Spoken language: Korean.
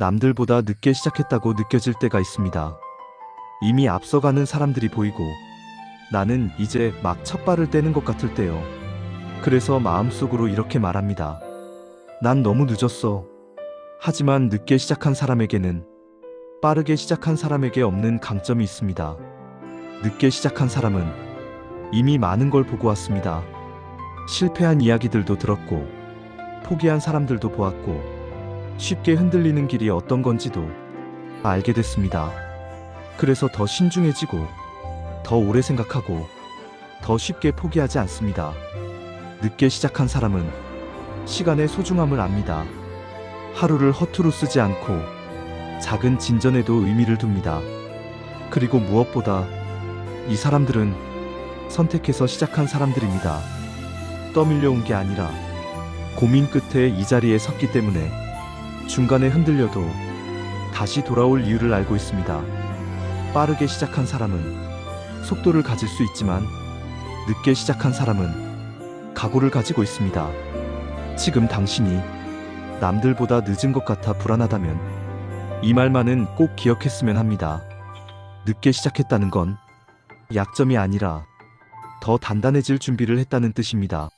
남들보다 늦게 시작했다고 느껴질 때가 있습니다. 이미 앞서가는 사람들이 보이고 나는 이제 막 첫 발을 떼는 것 같을 때요. 그래서 마음속으로 이렇게 말합니다. 난 너무 늦었어. 하지만 늦게 시작한 사람에게는 빠르게 시작한 사람에게 없는 강점이 있습니다. 늦게 시작한 사람은 이미 많은 걸 보고 왔습니다. 실패한 이야기들도 들었고, 포기한 사람들도 보았고, 쉽게 흔들리는 길이 어떤 건지도 알게 됐습니다. 그래서 더 신중해지고, 더 오래 생각하고, 더 쉽게 포기하지 않습니다. 늦게 시작한 사람은 시간의 소중함을 압니다. 하루를 허투루 쓰지 않고 작은 진전에도 의미를 둡니다. 그리고 무엇보다 이 사람들은 선택해서 시작한 사람들입니다. 떠밀려온 게 아니라 고민 끝에 이 자리에 섰기 때문에 중간에 흔들려도 다시 돌아올 이유를 알고 있습니다. 빠르게 시작한 사람은 속도를 가질 수 있지만 늦게 시작한 사람은 각오를 가지고 있습니다. 지금 당신이 남들보다 늦은 것 같아 불안하다면 이 말만은 꼭 기억했으면 합니다. 늦게 시작했다는 건 약점이 아니라 더 단단해질 준비를 했다는 뜻입니다.